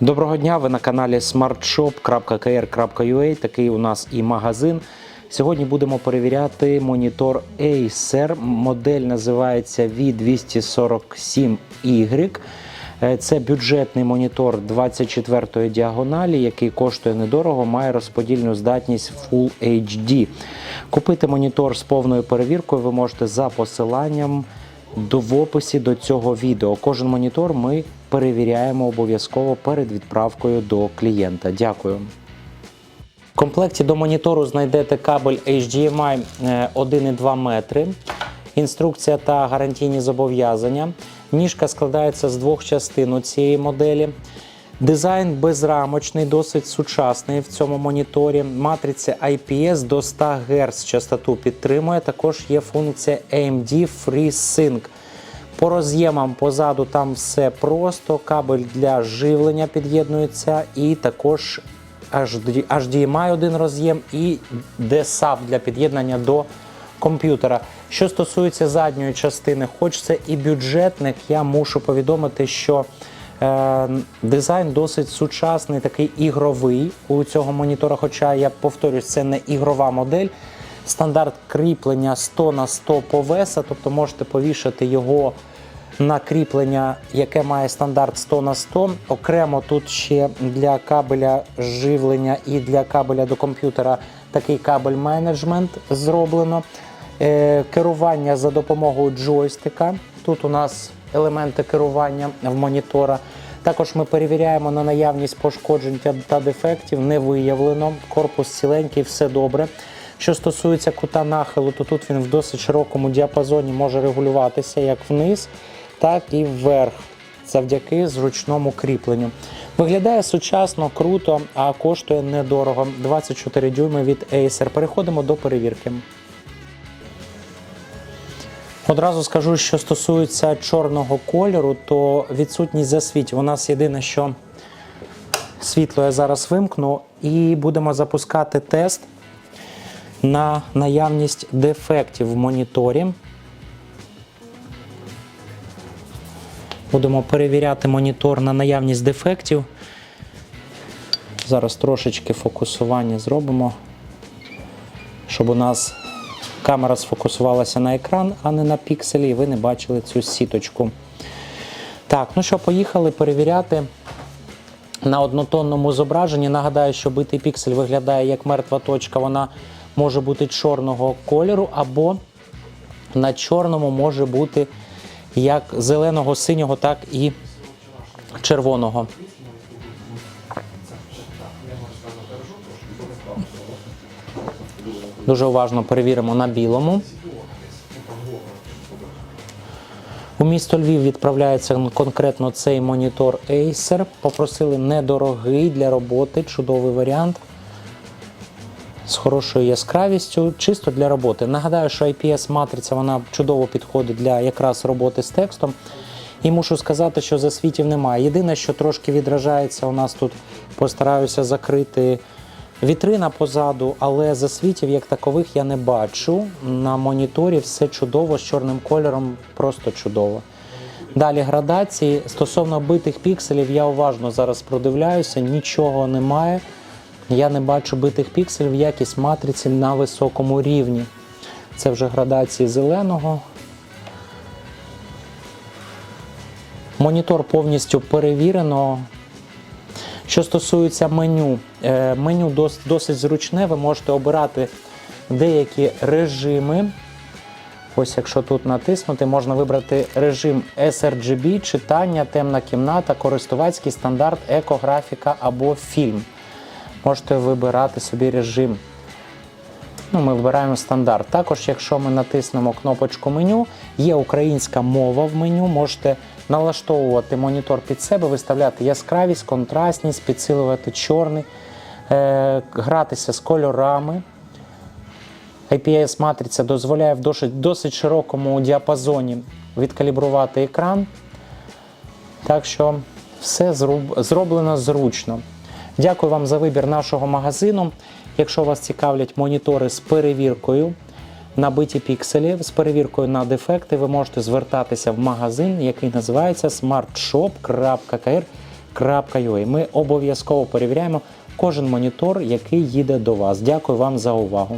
Доброго дня, ви на каналі smartshop.kr.ua. Такий у нас і магазин. Сьогодні будемо перевіряти монітор Acer. Модель називається V247Y. Е, Це бюджетний монітор 24-ї діагоналі, який коштує недорого, має розподільну здатність Full HD. Купити монітор з повною перевіркою ви можете за посиланням до в описі до цього відео. Кожен монітор ми перевіряємо обов'язково перед відправкою до клієнта. Дякую. В комплекті до монітору знайдете кабель HDMI е, 1,2 метри, інструкція та гарантійні зобов'язання. Ніжка складається з двох частин у цієї моделі. Дизайн безрамочний, досить сучасний в цьому моніторі. Матриця IPS до 100 Гц частоту підтримує. Також є функція AMD FreeSync. По роз'ємам позаду там все просто. Кабель для живлення під'єднується, і також HDMI один роз'єм і DSAP для під'єднання до комп'ютера. Що стосується задньої частини, хоч це і бюджетник, я мушу повідомити, що е, дизайн досить сучасний, такий ігровий у цього монітора. Хоча я повторюсь, це не ігрова модель. Стандарт кріплення 100 на 100 по веса, тобто можете повішати його на кріплення, яке має стандарт 100 на 100. Окремо тут ще для кабеля живлення і для кабеля до комп'ютера такий кабель менеджмент зроблено. Е, керування за допомогою джойстика. Тут у нас елементи керування в монітора. Також ми перевіряємо на наявність пошкоджень та- та дефектів, не виявлено. Корпус ціленький, все добре. Що стосується кута нахилу, то тут він в досить широкому діапазоні може регулюватися як вниз, так і вверх, завдяки зручному кріпленню. Виглядає сучасно, круто, а коштує недорого. 24 дюйми від Acer. Переходимо до перевірки. Одразу скажу, що стосується чорного кольору, то відсутність засвітів. У нас єдине, що світло я зараз вимкну, і будемо запускати тест на наявність дефектів в моніторі. Будемо перевіряти монітор на наявність дефектів. Зараз трошечки фокусування зробимо, щоб у нас камера сфокусувалася на екран, а не на пікселі, і ви не бачили цю сіточку. Так, ну що, поїхали перевіряти на однотонному зображенні. Нагадаю, що битий піксель виглядає як мертва точка. Вона може бути чорного кольору, або на чорному може бути як зеленого, синього, так і червоного. Дуже уважно перевіримо на білому. У місто Львів відправляється конкретно цей монітор Acer. Попросили недорогий для роботи, чудовий варіант з хорошою яскравістю, чисто для роботи. Нагадаю, що IPS-матриця вона чудово підходить для якраз роботи з текстом. І мушу сказати, що засвітів немає. Єдине, що трошки відражається, у нас тут постараюся закрити вітрина позаду, але засвітів як такових я не бачу. На моніторі все чудово з чорним кольором, просто чудово. Далі градації. Стосовно битих пікселів, я уважно зараз продивляюся, нічого немає. Я не бачу битих пікселів, якість матриці на високому рівні. Це вже градації зеленого. Монітор повністю перевірено. Що стосується меню, е, меню досить зручне, ви можете обирати деякі режими. Ось якщо тут натиснути, можна вибрати режим sRGB, читання, темна кімната, користувацький стандарт, екографіка або фільм. Можете вибирати собі режим. Ну, ми вибираємо стандарт. Також, якщо ми натиснемо кнопочку меню, є українська мова в меню. Можете налаштовувати монітор під себе, виставляти яскравість, контрастність, підсилювати чорний, е, гратися з кольорами. IPS-матриця дозволяє в досить, досить широкому діапазоні відкалібрувати екран. Так що все зроб- зроблено зручно. Дякую вам за вибір нашого магазину. Якщо вас цікавлять монітори з перевіркою на биті пікселі, з перевіркою на дефекти, ви можете звертатися в магазин, який називається smartshop.kr.ua. Ми обов'язково перевіряємо кожен монітор, який їде до вас. Дякую вам за увагу.